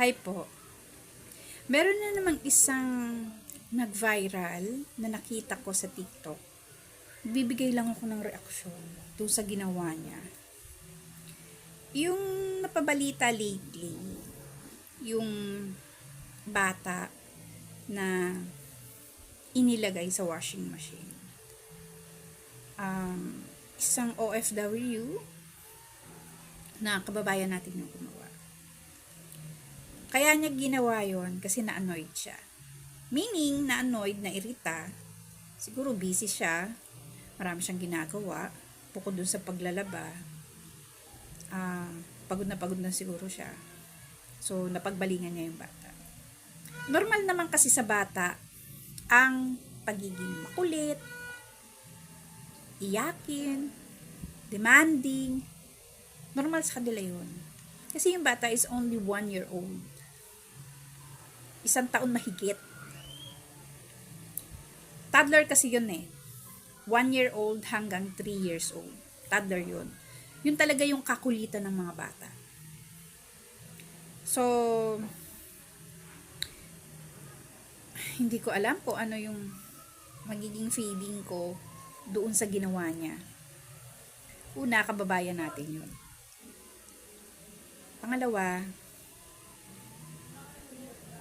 Hi po. Meron na namang isang nag-viral na nakita ko sa TikTok. Bibigay lang ako ng reaksyon doon sa ginawa niya. Yung napabalita lately, yung bata na inilagay sa washing machine. Um, isang OFW na kababayan natin yung gumawa. Kaya niya ginawa yon kasi na-annoyed siya. Meaning, na-annoyed, na-irita. Siguro busy siya. Marami siyang ginagawa. Bukod dun sa paglalaba. ah, pagod na pagod na siguro siya. So, napagbalingan niya yung bata. Normal naman kasi sa bata ang pagiging makulit, iyakin, demanding. Normal sa kanila yun. Kasi yung bata is only one year old. Isang taon mahigit. Toddler kasi yun eh. One year old hanggang three years old. Toddler yun. Yun talaga yung kakulitan ng mga bata. So, hindi ko alam kung ano yung magiging feeling ko doon sa ginawa niya. Una, kababayan natin yun. Pangalawa,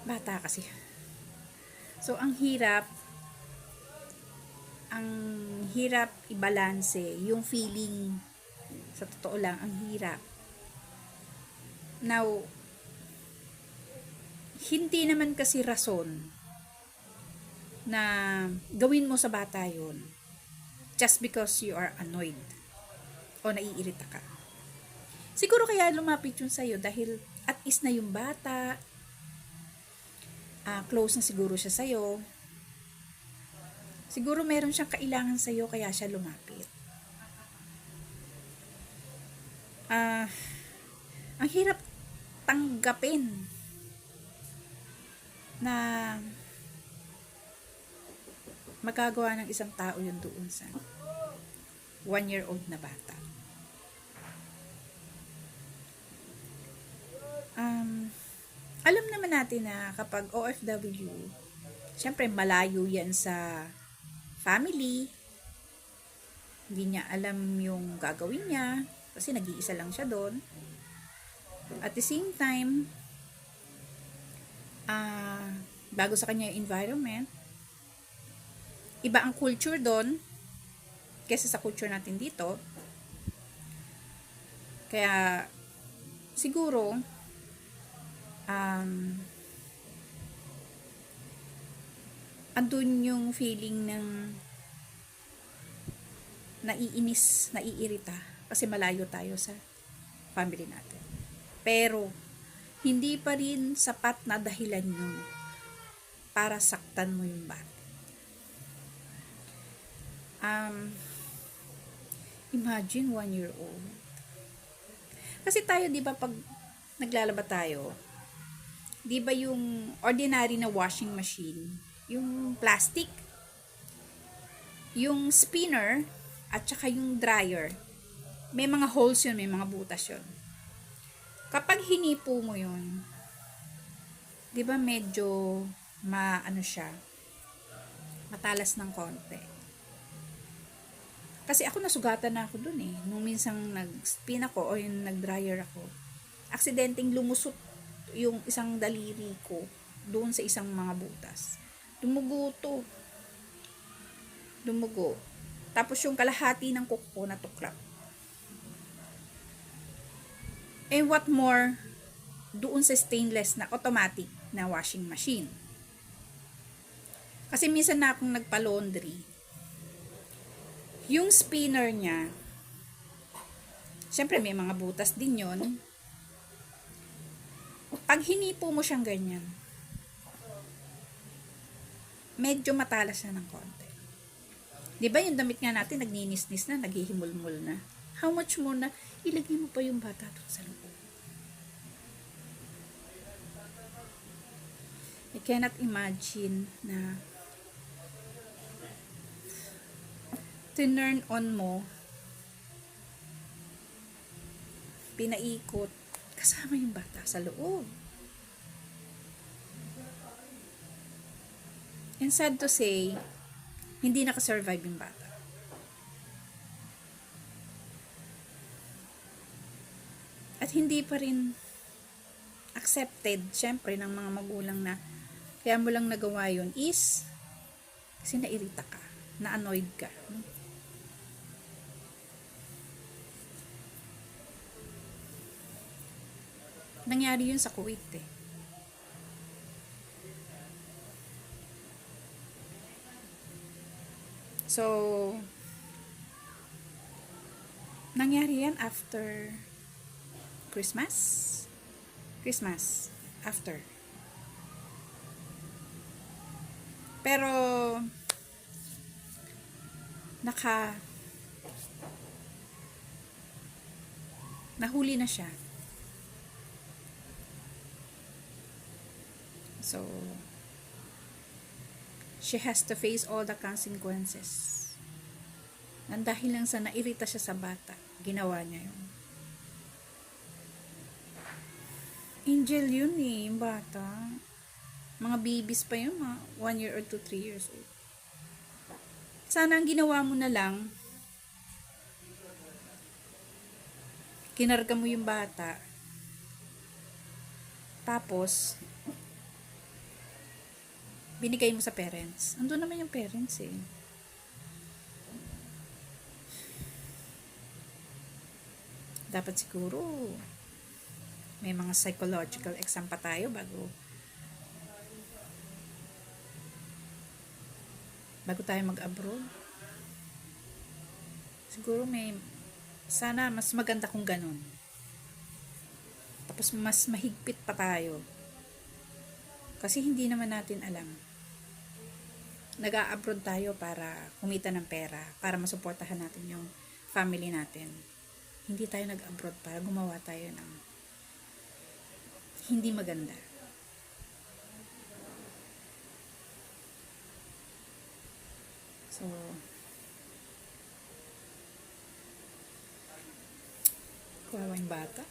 bata kasi. So, ang hirap, ang hirap ibalanse yung feeling sa totoo lang, ang hirap. Now, hindi naman kasi rason na gawin mo sa bata yon just because you are annoyed o naiirita ka. Siguro kaya lumapit yun sa'yo dahil at is na yung bata, ah, close na siguro siya sa'yo. Siguro meron siyang kailangan sa'yo kaya siya lumapit. Ah, ang hirap tanggapin na magagawa ng isang tao yun doon sa one-year-old na bata. Um, alam naman natin na kapag OFW, syempre malayo yan sa family. Hindi niya alam yung gagawin niya kasi nag-iisa lang siya doon. At the same time, ah bago sa kanya yung environment, iba ang culture doon kesa sa culture natin dito. Kaya, siguro, um, andun yung feeling ng naiinis, naiirita kasi malayo tayo sa family natin. Pero, hindi pa rin sapat na dahilan yun para saktan mo yung bata. Um, imagine one year old. Kasi tayo, di ba, pag naglalaba tayo, di ba yung ordinary na washing machine, yung plastic, yung spinner, at saka yung dryer, may mga holes yun, may mga butas yun. Kapag hinipo mo yun, di ba medyo ma, ano siya, matalas ng konti. Kasi ako nasugatan na ako dun eh. Nung minsang nag-spin ako o yung nag-dryer ako, aksidenteng lumusot yung isang daliri ko doon sa isang mga butas. Dumugo to. Dumugo. Tapos yung kalahati ng kuko ko natuklap. And what more, doon sa stainless na automatic na washing machine. Kasi minsan na akong nagpa-laundry, yung spinner niya, syempre may mga butas din yon. Pag hinipo mo siyang ganyan, medyo matalas na ng konti. Di ba yung damit nga natin, nagninisnis na, naghihimulmul na. How much more na ilagay mo pa yung bata doon sa loob? I cannot imagine na tinurn on mo, pinaikot, kasama yung bata sa loob. And sad to say, hindi nakasurvive yung bata. At hindi pa rin accepted, syempre, ng mga magulang na kaya mo lang nagawa yun is kasi nairita ka, na-annoyed ka. Nangyari yun sa Kuwait eh. So, nangyari yan after Christmas? Christmas. After. Pero, naka, nahuli na siya. So, she has to face all the consequences. Nang dahil lang sa nairita siya sa bata, ginawa niya yun. Angel yun eh, yung bata. Mga babies pa yun, mga 1 year or 2, 3 years old. Sana ang ginawa mo na lang, kinarga mo yung bata, tapos, binigay mo sa parents. Ando naman yung parents eh. Dapat siguro may mga psychological exam pa tayo bago bago tayo mag-abroad. Siguro may sana mas maganda kung ganun. Tapos mas mahigpit pa tayo. Kasi hindi naman natin alam. Nag-a-abroad tayo para kumita ng pera, para masuportahan natin yung family natin. Hindi tayo nag-abroad para gumawa tayo ng hindi maganda. So, kawawa yung bata.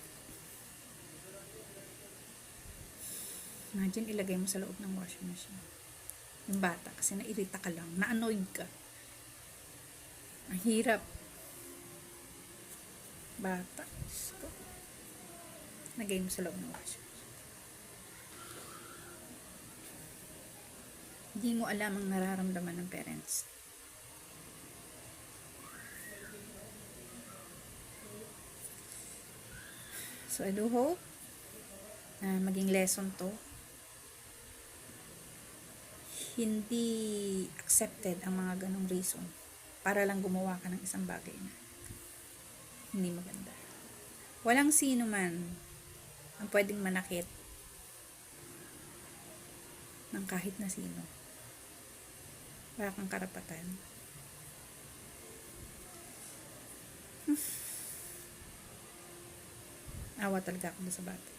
Imagine, ilagay mo sa loob ng washing machine. Yung bata, kasi nairita ka lang, na-annoyed ka. Ang hirap. Bata. Ko. Lagay mo sa loob ng machine. Hindi mo alam ang nararamdaman ng parents. So, I do hope na maging lesson to. Hindi accepted ang mga ganong reason para lang gumawa ka ng isang bagay na hindi maganda. Walang sino man ang pwedeng manakit ng kahit na sino. Wala kang karapatan. Awa talaga ako sa bata.